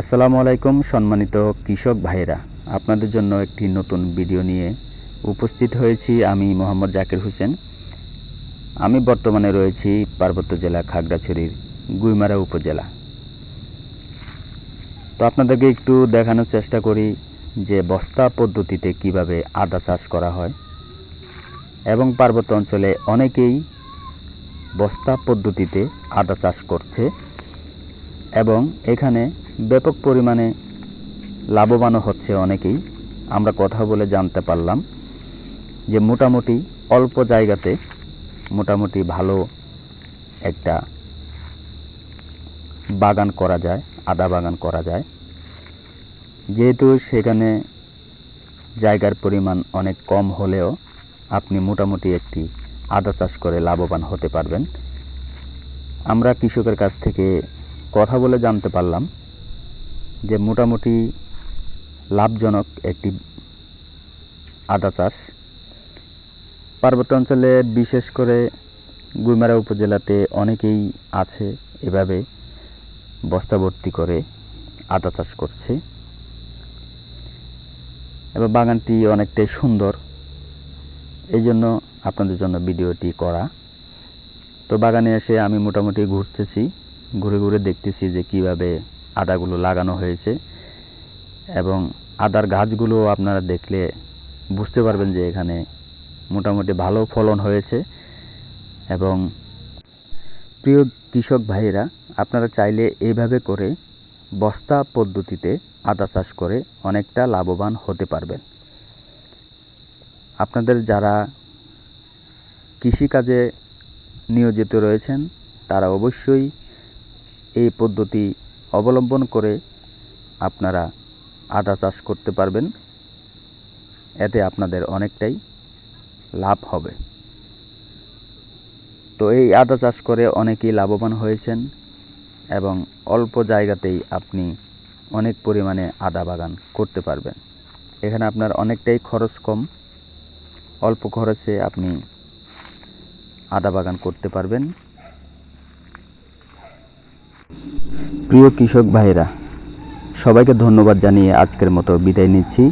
আসসালামু আলাইকুম সম্মানিত কৃষক ভাইরা আপনাদের জন্য একটি নতুন ভিডিও নিয়ে উপস্থিত হয়েছি আমি মোহাম্মদ জাকির হোসেন। আমি বর্তমানে রয়েছি পার্বত্য জেলা খাগড়াছড়ির গুইমারা উপজেলা। তো আপনাদেরকে একটু দেখানোর চেষ্টা করি যে বস্তা পদ্ধতিতে কীভাবে আদা চাষ করা হয়। এবং পার্বত্য অঞ্চলে অনেকেই বস্তা পদ্ধতিতে আদা চাষ করছে। এবং এখানে ব্যাপক পরিমাণে লাভবানও হচ্ছে অনেকেই। আমরা কথা বলে জানতে পারলাম যে মোটামুটি অল্প জায়গাতে মোটামুটি ভালো একটা বাগান করা যায়, আদা বাগান করা যায়। যেহেতু সেখানে জায়গার পরিমাণ অনেক কম হলেও আপনি মোটামুটি একটি আদা চাষ করে লাভবান হতে পারবেন। আমরা কৃষকের কাছ থেকে কথা বলে জানতে পারলাম যে মোটামুটি লাভজনক একটি আদা চাষ। পার্বত্য অঞ্চলে বিশেষ করে গুইমারা উপজেলাতে অনেকেই আছে এভাবে বস্তা ভর্তি করে আদা চাষ করছে। এবার বাগানটি অনেকটাই সুন্দর। এই জন্য আপনাদের জন্য ভিডিওটি করা। তো বাগানে এসে আমি মোটামুটি ঘুরতেছি, ঘুরে ঘুরে দেখতেছি যে কীভাবে আদাগুলো লাগানো হয়েছে এবং আদার গাছগুলো আপনারা দেখলে বুঝতে পারবেন যে এখানে মোটামুটি ভালো ফলন হয়েছে এবং প্রিয় কৃষক ভাইয়েরা, আপনারা চাইলে এইভাবে করে বস্তা পদ্ধতিতে আদা চাষ করে অনেকটা লাভবান হতে পারবেন। আপনাদের যারা কৃষিকাজে নিয়োজিত রয়েছেন, তারা অবশ্যই এই পদ্ধতি অবলম্বন করে আপনারা আদা চাষ করতে পারবেন। এতে আপনাদের অনেকটাই লাভ হবে। তো এই আদা চাষ করে অনেকেই লাভবান হয়েছেন এবং অল্প জায়গাতেই আপনি অনেক পরিমাণে আদা বাগান করতে পারবেন। এখানে আপনার অনেকটাই খরচ কম। অল্প খরচে আপনি আদা বাগান করতে পারবেন। প্রিয় কৃষক ভাইরা সবাইকে ধন্যবাদ জানিয়ে আজকের মতো বিদায় নিচ্ছি।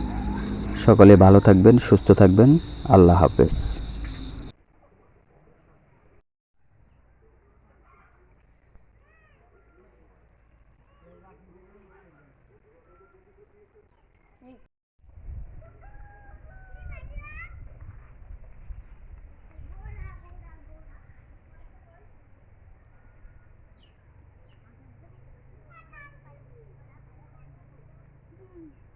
সকলে ভালো থাকবেন, সুস্থ থাকবেন। আল্লাহ হাফেজ। Mm.